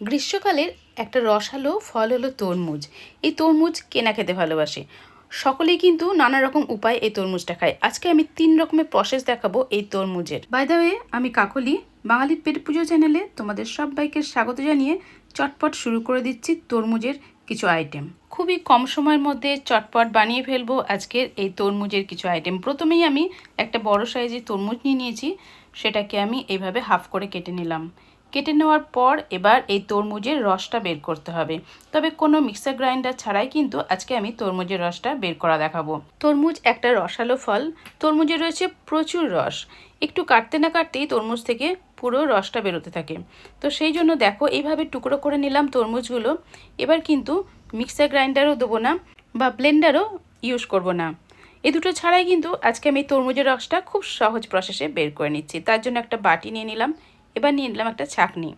গ্রীষ্মকালের একটা রসালো ফল হলো তরমুজ। এই তরমুজ কেনা খেতে ভালোবাসে? সকলেই কিন্তু নানা রকম উপায় এই তরমুজটা খায়। আজকে আমি তিন রকমের প্রসেস দেখাবো এই তরমুজের। বাই আমি কাকলি বাঙালির পেট পুজো চ্যানেলে তোমাদের সবাইকে স্বাগত জানিয়ে চটপট শুরু করে দিচ্ছি তরমুজের কিছু আইটেম খুবই কম সময়ের মধ্যে চটপট বানিয়ে ফেলব আজকের এই তরমুজের কিছু আইটেম প্রথমেই আমি একটা বড় সাইজের তরমুজ নিয়ে নিয়েছি। সেটাকে আমি এইভাবে হাফ করে কেটে নিলাম। কেটে নেওয়ার পর এবার এই তরমুজের রসটা বের করতে হবে। তবে কোনো মিক্সার গ্রাইন্ডার ছাড়াই কিন্তু আজকে আমি তরমুজের রসটা বের করা দেখাবো। তরমুজ একটা রসালো ফল। তরমুজে রয়েছে প্রচুর রস। একটু কাটতে না কাটতেই তরমুজ থেকে পুরো রসটা বেরোতে থাকে। তো সেই জন্য দেখো, এইভাবে টুকরো করে নিলাম তরমুজগুলো। এবার কিন্তু মিক্সার গ্রাইন্ডারও দেবো না বা ব্লেন্ডারও ইউজ করব না। এ দুটো ছাড়াই কিন্তু আজকে আমি তরমুজের রসটা খুব সহজ প্রসেসে বের করে নিচ্ছি। তার জন্য একটা বাটি নিয়ে নিলাম। এবার নিয়ে নিলাম একটা ছাঁকনি।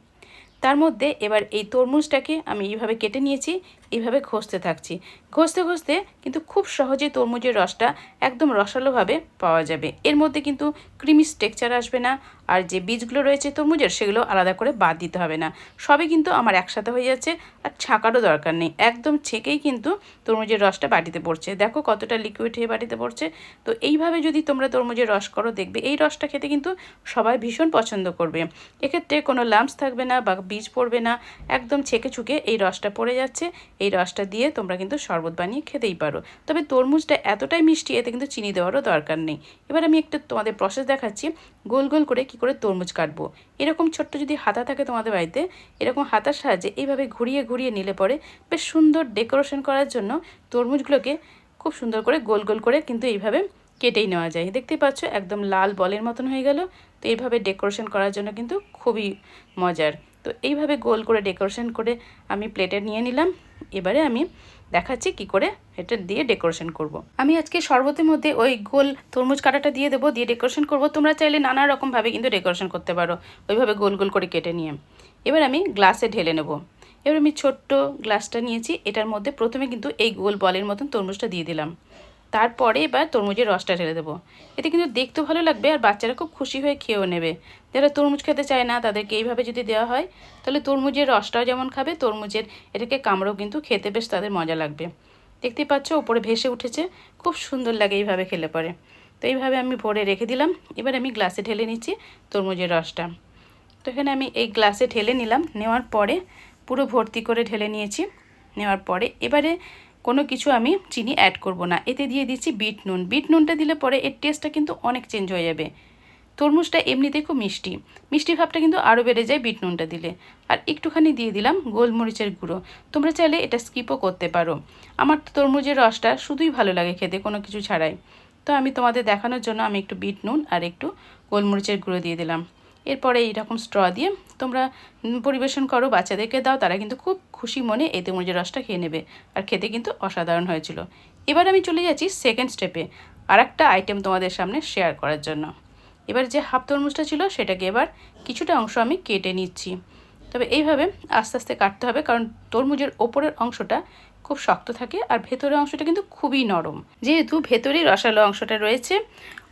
তার মধ্যে এবার এই তরমুজটাকে আমি এইভাবে কেটে নিয়েছি এইভাবে ঘষতে থাকছি। ঘষতে ঘষতে কিন্তু খুব সহজে তরমুজের রসটা একদম রসালোভাবে পাওয়া যাবে। এর মধ্যে কিন্তু ক্রিমি স্ট্রেকচার আসবে না, আর যে বীজগুলো রয়েছে তরমুজের সেগুলো আলাদা করে বাদ দিতে হবে না। সবই কিন্তু আমার একসাথে হয়ে যাচ্ছে আর ছাঁকারও দরকার নেই। একদম ছেঁকেই কিন্তু তরমুজের রসটা বাটিতে পড়ছে। দেখো কতটা লিকুইড হয়ে বাটিতে পড়ছে। তো এইভাবে যদি তোমরা তরমুজের রস করো, দেখবে এই রসটা খেতে কিন্তু সবাই ভীষণ পছন্দ করবে। এক্ষেত্রে কোনো লাম্পস থাকবে না বা বীজ পড়বে না। একদম ছেঁকে ছুকে এই রসটা পড়ে যাচ্ছে। এই রসটা দিয়ে তোমরা কিন্তু শরবত বানিয়ে খেতেই পারো। তবে তরমুজটা এতটাই মিষ্টি, এতে কিন্তু চিনি দেওয়ারও দরকার নেই। এবার আমি একটু তোমাদের প্রসেস দেখাচ্ছি, গোল গোল করে কি করে তরমুজ কাটবো। এরকম ছোট্ট যদি হাতা থাকে তোমাদের বাড়িতে, এরকম হাতার সাহায্যে এইভাবে ঘুরিয়ে ঘুরিয়ে নিলে পরে বেশ সুন্দর ডেকোরেশন করার জন্য তরমুজগুলোকে খুব সুন্দর করে গোল গোল করে কিন্তু এইভাবে কেটেই নেওয়া যায়। দেখতেই পাচ্ছ, একদম লাল বলের মতন হয়ে গেল। তো এইভাবে ডেকোরেশন করার জন্য কিন্তু খুবই মজার। তো এইভাবে গোল করে ডেকোরেশন করে আমি প্লেটে নিয়ে নিলাম। এবারে আমি দেখাচ্ছি কি করে এটা দিয়ে ডেকোরেশন করব। আমি আজকে শরবতের মধ্যে ওই গোল তরমুজ কাটাটা দিয়ে দেবো, দিয়ে ডেকোরেশন করব। তোমরা চাইলে নানা রকমভাবে কিন্তু ডেকোরেশন করতে পারো, ওইভাবে গোল গোল করে কেটে নিয়ে। এবার আমি গ্লাসে ঢেলে নেব। এবার আমি ছোট্ট গ্লাসটা নিয়েছি, এটার মধ্যে প্রথমে কিন্তু এই গোল বলের মতন তরমুজটা দিয়ে দিলাম। তারপরে এবার তরমুজের রসটা ঢেলে দেবো। এতে কিন্তু দেখতেও ভালো লাগবে আর বাচ্চারা খুব খুশি হয়ে খেয়েও নেবে। যারা তরমুজ খেতে চায় না, তাদেরকে এইভাবে যদি দেওয়া হয়, তাহলে তরমুজের রসটাও যেমন খাবে, তরমুজের এটাকে কামড়েও কিন্তু খেতে বেশ তাদের মজা লাগবে। দেখতেই পাচ্ছ, ওপরে ভেসে উঠেছে, খুব সুন্দর লাগে এইভাবে খেলে পরে। তো এইভাবে আমি ভরে রেখে দিলাম, এবার আমি গ্লাসে ঢেলে নিচ্ছি তরমুজের রসটা। তো এখানে আমি এই গ্লাসে ঢেলে নিলাম, নেওয়ার পরে পুরো ভর্তি করে ঢেলে নিয়েছি, নেওয়ার পরে এবারে কোনো কিছু আমি চিনি অ্যাড করব না। এতে দিয়ে দিচ্ছি বিট নুন। বিট নুনটা দিলে পরে এর টেস্টটা কিন্তু অনেক চেঞ্জ হয়ে যাবে। তরমুজটা এমনিতেই খুব মিষ্টি। মিষ্টি ভাবটা কিন্তু আরও বেড়ে যায় বিট নুনটা দিলে। আর একটুখানি দিয়ে দিলাম গোলমরিচের গুঁড়ো। তোমরা চাইলে এটা স্কিপও করতে পারো। আমার তো তরমুজের রসটা শুধুই ভালো লাগে খেতে, কোনো কিছু ছাড়াই। তো আমি তোমাদের দেখানোর জন্য আমি একটু বিট নুন আর একটু গোলমরিচের গুঁড়ো দিয়ে দিলাম। এরপরে এইরকম স্ট্র দিয়ে তোমরা পরিবেশন করো, বাচ্চাদেরকে দাও, তারা কিন্তু খুব খুশি মনে এই তরমুজের রসটা খেয়ে নেবে। আর খেতে কিন্তু অসাধারণ হয়েছিল। এবার আমি চলে যাচ্ছি সেকেন্ড স্টেপে আর একটা আইটেম তোমাদের সামনে শেয়ার করার জন্য। এবার যে হাফ তরমুজটা ছিল, সেটাকে এবার কিছুটা অংশ আমি কেটে নিচ্ছি। তবে এইভাবে আস্তে আস্তে কাটতে হবে, কারণ তরমুজের ওপরের অংশটা খুব শক্ত থাকে আর ভেতরের অংশটা কিন্তু খুবই নরম। যেহেতু ভেতরেই রসালো অংশটা রয়েছে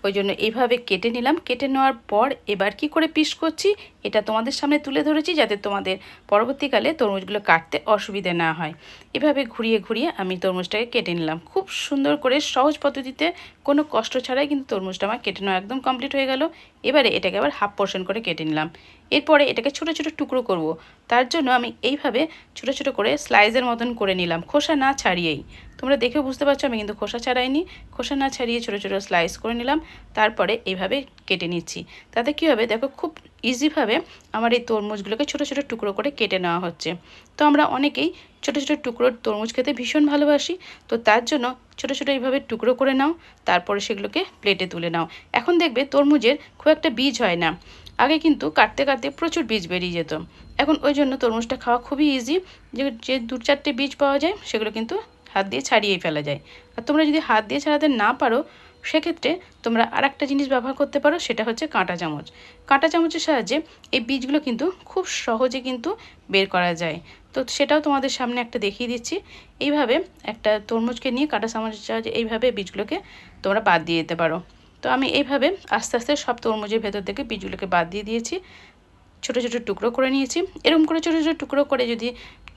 ওই জন্য এইভাবে কেটে নিলাম। কেটে নেওয়ার পর এবার কি করে পিস করছি, এটা তোমাদের সামনে তুলে ধরেছি যাতে তোমাদের পরবর্তীকালে তরমুজগুলো কাটতে অসুবিধে না হয়। এভাবে ঘুরিয়ে ঘুরিয়ে আমি তরমুজটাকে কেটে নিলাম। খুব সুন্দর করে সহজ পদ্ধতিতে, কোনো কষ্ট ছাড়াই কিন্তু তরমুজটা আমার কেটে নেওয়া একদম কমপ্লিট হয়ে গেল। এবারে এটাকে আবার হাফ পোর্শন করে কেটে নিলাম। এরপরে এটাকে ছোটো ছোটো টুকরো করব। তার জন্য আমি এইভাবে ছোটো ছোটো করে স্লাইজের মতন করে নিলাম। খোসা না ছাড়িয়েই। তোমরা দেখে বুঝতে পারছ, আমি কিন্তু খোসা ছাড়াইনি। খোসা না ছাড়িয়ে ছোটো ছোটো স্লাইস করে নিলাম। তারপরে এইভাবে কেটে নিচ্ছি। তাতে কী হবে, দেখো খুব ইজিভাবে আমার এই তরমুজগুলোকে ছোটো ছোটো টুকরো করে কেটে নেওয়া হচ্ছে। তো আমরা অনেকেই ছোটো ছোটো টুকরো তরমুজ খেতে ভীষণ ভালোবাসি। তো তার জন্য ছোটো ছোটো এইভাবে টুকরো করে নাও, তারপরে সেগুলোকে প্লেটে তুলে নাও। এখন দেখবে তরমুজের খুব একটা বীজ হয় না। আগে কিন্তু কাটতে কাটতে প্রচুর বীজ বেরিয়ে যেত। এখন ওই জন্য তরমুজটা খাওয়া খুবই ইজি যে যে দু চারটে বীজ পাওয়া যায়, সেগুলো কিন্তু হাত দিয়ে ছাড়িয়েই ফেলা যায়। আর তোমরা যদি হাত দিয়ে ছাড়াতে না পারো, সেক্ষেত্রে তোমরা আর একটা জিনিস ব্যবহার করতে পারো, সেটা হচ্ছে কাঁটা চামচ। কাঁটা চামচের সাহায্যে এই বীজগুলো কিন্তু খুব সহজে কিন্তু বের করা যায়। তো সেটাও তোমাদের সামনে একটা দেখিয়ে দিচ্ছি। এইভাবে একটা তরমুজকে নিয়ে কাঁটা চামচের সাহায্যে এইভাবে বীজগুলোকে তোমরা বাদ দিয়ে দিতে পারো। তো আমি এইভাবে আস্তে আস্তে সব তরমুজের ভেতর থেকে বীজগুলোকে বাদ দিয়ে দিয়েছি। ছোট ছোট টুকরো করে নিয়েছি। এরকম করে ছোট ছোট টুকরো করে যদি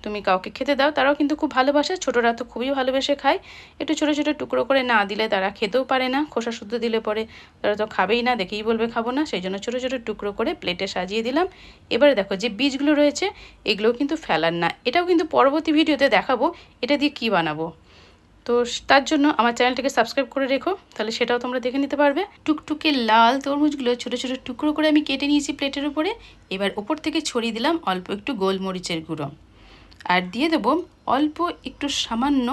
তুমি কাউকে খেতে দাও, তারাও কিন্তু খুব ভালোবাসে। ছোটরা তো খুবই ভালোবেসে খায়। একটু ছোটো ছোটো টুকরো করে না দিলে তারা খেতেও পারে না। খোসা শুদ্ধ দিলে পরে তারা তো খাবেই না, দেখেই বলবে খাব না। সেই জন্য ছোটো ছোটো টুকরো করে প্লেটে সাজিয়ে দিলাম। এবারে দেখো যে বীজগুলো রয়েছে এগুলোও কিন্তু ফেলার না। এটাও কিন্তু পরবর্তী ভিডিওতে দেখাবো, এটা দিয়ে কি বানাবো। তো তার জন্য আমার চ্যানেলটাকে সাবস্ক্রাইব করে রেখো, তাহলে সেটাও তোমরা দেখে নিতে পারবে। টুকটুকে লাল তরমুজগুলো ছোটো ছোটো টুকরো করে আমি কেটে নিয়েছি প্লেটের উপরে। এবার ওপর থেকে ছড়িয়ে দিলাম অল্প একটু গোলমরিচের গুঁড়ো। আর দিয়ে দেব অল্প একটু সামান্য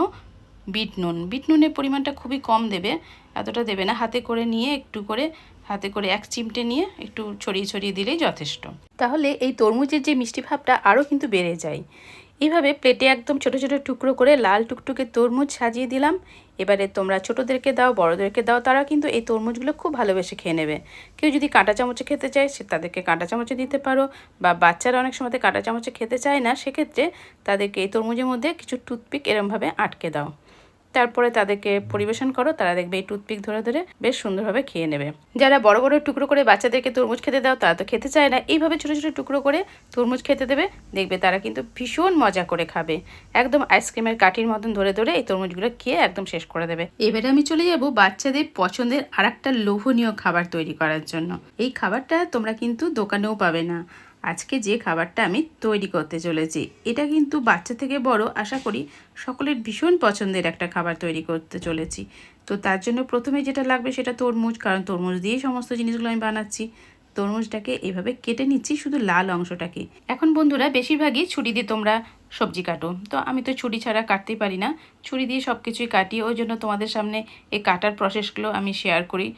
বিট নুন। বিট নুনের পরিমাণটা খুবই কম দেবে, এতটা দেবে না। হাতে করে নিয়ে একটু করে, হাতে করে এক চিমটে নিয়ে একটু ছড়িয়ে ছড়িয়ে দিলেই যথেষ্ট। তাহলে এই তরমুজের যে মিষ্টি ভাবটা আরও কিন্তু বেড়ে যায়। এইভাবে প্লেটে একদম ছোট ছোট টুকরো করে লাল টুকটুকে তরমুজ সাজিয়ে দিলাম। এবারে তোমরা ছোটোদেরকে দাও, বড়োদেরকে দাও, তারা কিন্তু এই তরমুজগুলো খুব ভালোবেসে খেয়ে নেবে। কেউ যদি কাঁটা চামচে খেতে চায়, সে তাদেরকে কাঁটা চামচে দিতে পারো বা বাচ্চারা অনেক সময় কাঁটা চামচে খেতে চায় না, সেক্ষেত্রে তাদেরকে এই তরমুজের মধ্যে কিছু টুথপিক এরমভাবে আটকে দাও। তারপরে তাদেরকে পরিবেশন করো, তারা দেখবে এই টুথপিক ধরে ধরে বেশ সুন্দরভাবে খেয়ে নেবে। যারা বড় বড় টুকরো করে বাচ্চাদেরকে তরমুজ খেতে দাও, তারা তো খেতে চায় না। এইভাবে ছোটো ছোটো টুকরো করে তরমুজ খেতে দেবে, দেখবে তারা কিন্তু ভীষণ মজা করে খাবে। একদম আইসক্রিমের কাঠির মতন ধরে ধরে এই তরমুজগুলো খেয়ে একদম শেষ করে দেবে। এবারে আমি চলে যাব বাচ্চাদের পছন্দের আর একটা লোভনীয় খাবার তৈরি করার জন্য। এই খাবারটা তোমরা কিন্তু দোকানেও পাবে না। আজকে যে খাবারটা আমি তৈরি করতে চলেছি, এটা কিন্তু বাচ্চা থেকে বড় আশা করি সকলের ভীষণ পছন্দের একটা খাবার তৈরি করতে চলেছি। তো তার জন্য প্রথমে যেটা লাগবে সেটা তরমুজ, কারণ তরমুজ দিয়েই সমস্ত জিনিসগুলো আমি বানাচ্ছি। তরমুজটাকে এভাবে কেটে নিচ্ছি শুধু লাল অংশটাকে। এখন বন্ধুরা, বেশিরভাগই ছুরি দিয়ে তোমরা সবজি কাটো। তো আমি তো ছুরি ছাড়া কাটতেই পারি না। ছুরি দিয়ে সব কিছুই কাটি, ওই জন্য তোমাদের সামনে এই কাটার প্রসেসগুলো আমি শেয়ার করি,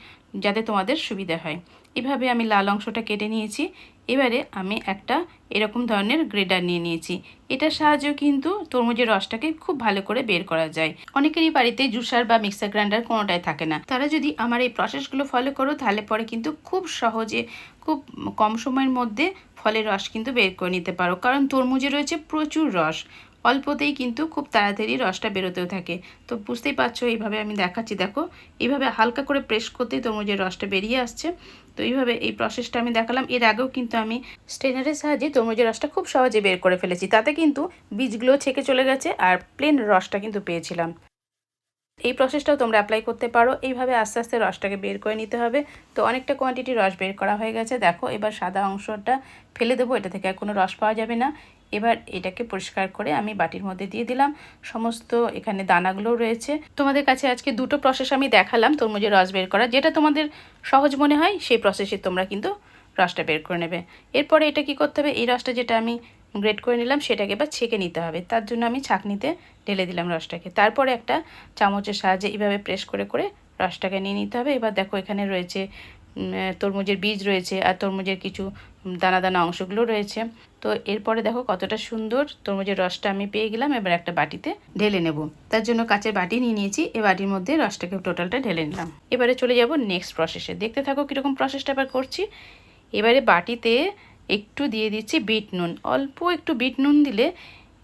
যাতে তোমাদের সুবিধা হয়। এভাবে আমি লাল অংশটা কেটে নিয়েছি। এবারে আমি একটা এরকম ধরনের গ্রেডার নিয়ে নিয়েছি। এটার সাহায্যেও কিন্তু তরমুজের রসটাকে খুব ভালো করে বের করা যায়। অনেকেরই বাড়িতে জুসার বা মিক্সার গ্রাইন্ডার কোনোটাই থাকে না। তারা যদি আমার এই প্রসেসগুলো ফলো করো, তাহলে পরে কিন্তু খুব সহজে, খুব কম সময়ের মধ্যে ফলের রস কিন্তু বের করে নিতে পারো। কারণ তরমুজে রয়েছে প্রচুর রস। অল্পতেই কিন্তু খুব তাড়াতাড়ি রসটা বেরোতেও থাকে। তো বুঝতেই পারছ, এইভাবে আমি দেখাচ্ছি। দেখো, এইভাবে হালকা করে প্রেস করতেই তরমুজের রসটা বেরিয়ে আসছে। তো এইভাবে এই প্রসেসটা আমি দেখালাম। এর আগেও কিন্তু আমি স্ট্রেনারের সাহায্যে তরমুজের রসটা খুব সহজে বের করে ফেলেছি। তাতে কিন্তু বীজগুলো ছেঁকে চলে গেছে আর প্লেন রসটা কিন্তু পেয়েছিলাম। এই প্রসেসটাও তোমরা অ্যাপ্লাই করতে পারো। এইভাবে আস্তে আস্তে রসটাকে বের করে নিতে হবে। তো অনেকটা কোয়ান্টিটি রস বের করা হয়ে গেছে। দেখো, এবার সাদা অংশটা ফেলে দেবো। এটা থেকে আর কোনো রস পাওয়া যাবে না। এবার এটাকে পরিষ্কার করে আমি বাটির মধ্যে দিয়ে দিলাম। সমস্ত এখানে দানাগুলোও রয়েছে। তোমাদের কাছে আজকে দুটো প্রসেস আমি দেখালাম তরমুজের রস বের করা যেটা তোমাদের সহজ মনে হয়, সেই প্রসেসে তোমরা কিন্তু রসটা বের করে নেবে। এরপরে এটা কি করতে হবে? এই রসটা যেটা আমি গ্রেড করে নিলাম, সেটাকে এবার ছেঁকে নিতে হবে। তার জন্য আমি ছাঁকনিতে ঢেলে দিলাম রসটাকে। তারপরে একটা চামচের সাহায্যে এইভাবে প্রেস করে করে রসটাকে নিয়ে নিতে হবে। এবার দেখো এখানে রয়েছে তরমুজের বীজ রয়েছে আর তরমুজের কিছু দানা দানা অংশগুলো রয়েছে। তো এরপরে দেখো কতটা সুন্দর তরমুজের রসটা আমি পেয়ে গেলাম, এবার একটা বাটিতে ঢেলে নেব। তার জন্য কাঁচের বাটি নিয়ে নিয়েছি, এ বাটির মধ্যে রসটাকে টোটালটা ঢেলে নিলাম। এবারে চলে যাব নেক্সট প্রসেসে দেখতে থাকো কীরকম প্রসেসটা এবার করছি। এবারে বাটিতে একটু দিয়ে দিচ্ছি বিট নুন। অল্প একটু বিট নুন দিলে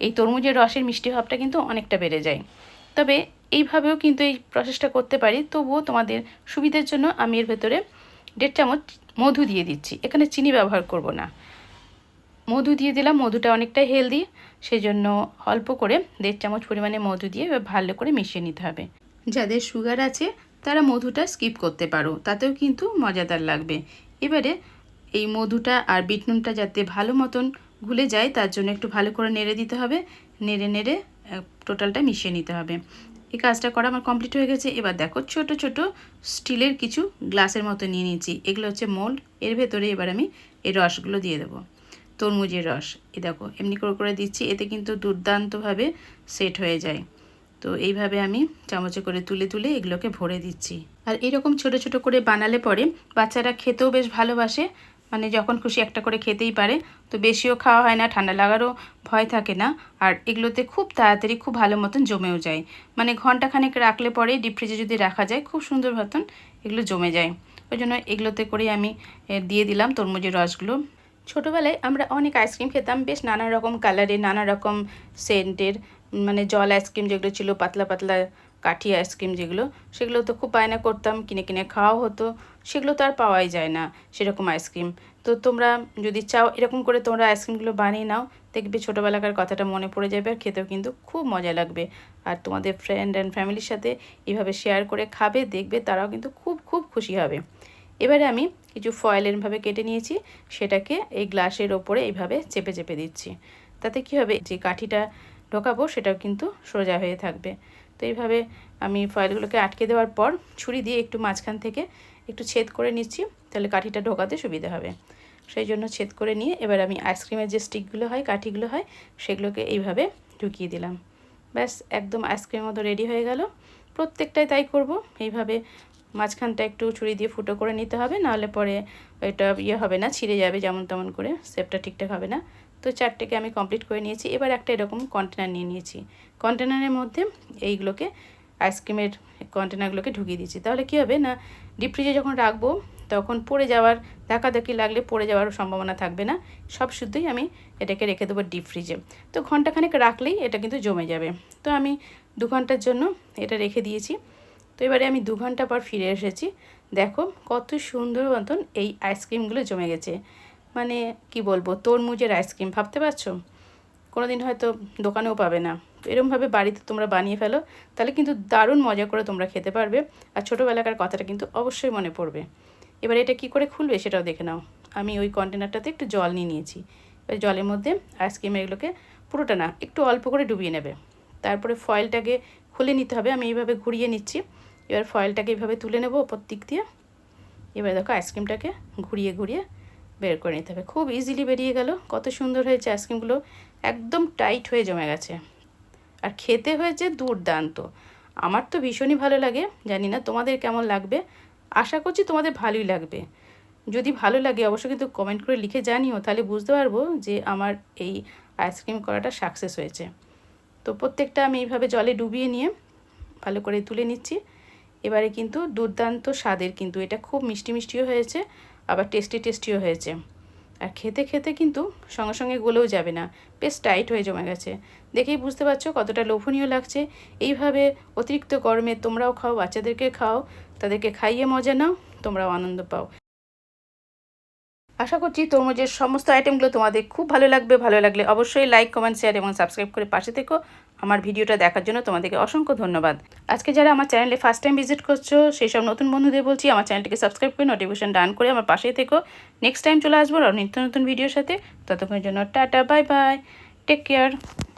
এই তরমুজের রসের মিষ্টি ভাবটা কিন্তু অনেকটা বেড়ে যায়। তবে এইভাবেও কিন্তু এই প্রসেসটা করতে পারি, তবুও তোমাদের সুবিধার জন্য আমি এর ভেতরে দেড় চামচ মধু দিয়ে দিচ্ছি। এখানে চিনি ব্যবহার করব না। মধু দিয়ে দিলাম, মধুটা অনেকটাই হেলদি সেই জন্য অল্প করে দেড় চামচ পরিমাণে মধু দিয়ে ভালো করে মিশিয়ে নিতে হবে। যাদের সুগার আছে, তারা মধুটা স্কিপ করতে পারো, তাতেও কিন্তু মজাদার লাগবে। এবারে এই মধুটা আর বিটনুনটা যাতে ভালো মতন ঘুলে যায়, তার জন্য একটু ভালো করে নেড়ে দিতে হবে। নেড়ে নেড়ে টোটালটা মিশিয়ে নিতে হবে। এই কাজটা করা আমার কমপ্লিট হয়ে গেছে। এবার দেখো ছোট ছোট স্টিলের কিছু গ্লাসের মতো নিয়ে নিয়েছি এগুলো হচ্ছে মোল্ড এর ভেতরে এবার আমি এই রসগুলো দিয়ে দেবো। তরমুজের রস। এ দেখো, এমনি করে করে দিচ্ছি, এতে কিন্তু দুর্দান্তভাবে সেট হয়ে যায়। তো এইভাবে আমি চামচে করে তুলে তুলে এগুলোকে ভরে দিচ্ছি। আর এরকম ছোট ছোট করে বানালে পরে বাচ্চারা খেতেও বেশ ভালোবাসে মানে যখন খুশি একটা করে খেতেই পারে, তো বেশিও খাওয়া হয় না, ঠান্ডা লাগারও ভয় থাকে না, আর এগুলোতে খুব তাড়াতাড়ি খুব ভালো মতন জমেও যায়। মানে ঘন্টাখানেক রাখলে পরে ডিপ ফ্রিজে যদি রাখা যায়, খুব সুন্দর মতন এগুলো জমে যায়। ওই জন্য এগুলোতে করেই আমি দিয়ে দিলাম তরমুজের রসগুলো। ছোটোবেলায় আমরা অনেক আইসক্রিম খেতাম, বেশ নানা রকম কালারের নানা রকম সেন্টের মানে জল আইসক্রিম যেগুলো ছিল, পাতলা পাতলা কাঠি আইসক্রিম যেগুলো, সেগুলো তো খুব বায়না করতাম, কিনে কিনে খাওয়াও হতো, সেগুলো তো আর পাওয়াই যায় না সেরকম আইসক্রিম। তো তোমরা যদি চাও এরকম করে তোমরা আইসক্রিমগুলো বানিয়ে নাও, দেখবে ছোটোবেলাকার কথাটা মনে পড়ে যাবে আর খেতেও কিন্তু খুব মজা লাগবে। আর তোমাদের ফ্রেন্ড অ্যান্ড ফ্যামিলির সাথে এইভাবে শেয়ার করে খাবে, দেখবে তারাও কিন্তু খুব খুব খুশি হবে। এবারে আমি কিছু ফয়েলেরভাবে কেটে নিয়েছি, সেটাকে এই গ্লাসের ওপরে এইভাবে চেপে চেপে দিচ্ছি। তাতে কি হবে, যে কাঠিটা ঢোকাবো সেটাও কিন্তু সোজা হয়ে থাকবে। তো এইভাবে আমি ফয়েলগুলোকে আটকে দেওয়ার পর ছুরি দিয়ে একটু মাঝখান থেকে একটু ছেদ করে নিচ্ছি, তাহলে কাঠিটা ঢোকাতে সুবিধা হবে। সেই জন্য ছেদ করে নিয়ে এবার আমি আইসক্রিমের যে স্টিকগুলো হয়, কাঠিগুলো হয়, সেগুলোকে এইভাবে ঢুকিয়ে দিলাম। ব্যাস, একদম আইসক্রিমের মতো রেডি হয়ে গেল। প্রত্যেকটাই তাই করব। এইভাবে মাঝখানটা একটু ছুরি দিয়ে ফুটো করে নিতে হবে, নাহলে পরে এটা ইয়ে হবে না, ছিঁড়ে যাবে যেমন তেমন করে শেপটা ঠিকঠাক হবে না। তো চারটেকে আমি কমপ্লিট করে নিয়েছি। এবার একটা এরকম কন্টেনার নিয়ে নিয়েছি। কন্টেনারের মধ্যে এইগুলোকে আইসক্রিমের কন্টেনারগুলোকে ঢুকিয়ে দিচ্ছি তাহলে কী হবে না ডিপ ফ্রিজে যখন রাখব, তখন পড়ে যাওয়ার, ধাক্কাধাক্কি লাগলে পড়ে যাওয়ার সম্ভাবনা থাকবে না। সব শুদ্ধই আমি এটাকে রেখে দেবো ডিপ ফ্রিজে তো ঘন্টাখানেক রাখলেই এটা কিন্তু জমে যাবে। তো আমি দু ঘণ্টার জন্য এটা রেখে দিয়েছি। তো এবারে আমি দু ঘণ্টা পর ফিরে এসেছি। দেখো কত সুন্দর মতন এই আইসক্রিমগুলো জমে গেছে। মানে কি বলব, তরমুজের আইসক্রিম, ভাবতে পারছ? কোনো দিন হয়তো দোকানেও পাবে না। এরমভাবে বাড়িতে তোমরা বানিয়ে ফেলো, তাহলে কিন্তু দারুণ মজা করে তোমরা খেতে পারবে। আর ছোটোবেলাকার কথাটা কিন্তু অবশ্যই মনে পড়বে। এবার এটা কি করে খুলবে সেটাও দেখে নাও। আমি ওই কন্টেনারটাতে একটু জল নিয়ে নিয়েছি। এবার জলের মধ্যে আইসক্রিম এগুলোকে পুরোটা না, একটু অল্প করে ডুবিয়ে নেবে। তারপরে ফয়েলটাকে খুলে নিতে হবে, আমি এইভাবে ঘুরিয়ে নিচ্ছি। এবার ফয়েলটাকে এইভাবে তুলে নেব ওপর দিক দিয়ে। এবার দেখো আইসক্রিমটাকে ঘুরিয়ে ঘুরিয়ে বের করে নিতে হবে। খুব ইজিলি বেরিয়ে গেল। কত সুন্দর হয়েছে আইসক্রিমগুলো। একদম টাইট হয়ে জমে গেছে। আর খেতে হয়েছে দুর্দান্ত। আমার তো ভীষণই ভালো লাগে। জানি না তোমাদের কেমন লাগবে। আশা করছি তোমাদের ভালোই লাগবে। যদি ভালো লাগে, অবশ্যই কিন্তু কমেন্ট করে লিখে জানিও। তাহলে বুঝতে পারব যে আমার এই আইসক্রিম করাটা সাকসেস হয়েছে। তো প্রত্যেকটা আমি এইভাবে জলে ডুবিয়ে নিয়ে ভালো করে তুলে নিচ্ছি। এবারে কিন্তু দুর্দান্ত স্বাদের কিন্তু। এটা খুব মিষ্টি মিষ্টিও হয়েছে। আবার টেস্টি টেস্টিও হয়েছে। আর খেতে খেতে কিন্তু সঙ্গে সঙ্গে গলেও যাবে না। বেশ টাইট হয়ে জমে গেছে। দেখেই বুঝতে পারছ কতটা লোভনীয় লাগছে। এইভাবে অতিরিক্ত গরমে তোমরাও খাও, বাচ্চাদেরকে খাও, তাদেরকে খাইয়ে মজা নাও, তোমরাও আনন্দ পাও। আশা করছি তরমুজের সমস্ত আইটেমগুলো তোমাদের খুব ভালো লাগবে, ভালো লাগলে অবশ্যই লাইক কমেন্ট শেয়ার এবং সাবস্ক্রাইব করে পাশে থেকো। আমার ভিডিওটা দেখার জন্য তোমাদেরকে অসংখ্য ধন্যবাদ। আজকে যারা আমার চ্যানেলে ফার্স্ট টাইম ভিজিট করছ সেই সব নতুন বন্ধুদের বলছি, আমার চ্যানেলটিকে সাবস্ক্রাইব করে নোটিফিকেশন ডান করে আমার পাশেই থেকো। নেক্সট টাইম চলে আসব আর নিত্য নতুন ভিডিওর সাথে। ততক্ষণের জন্য tata bye bye take care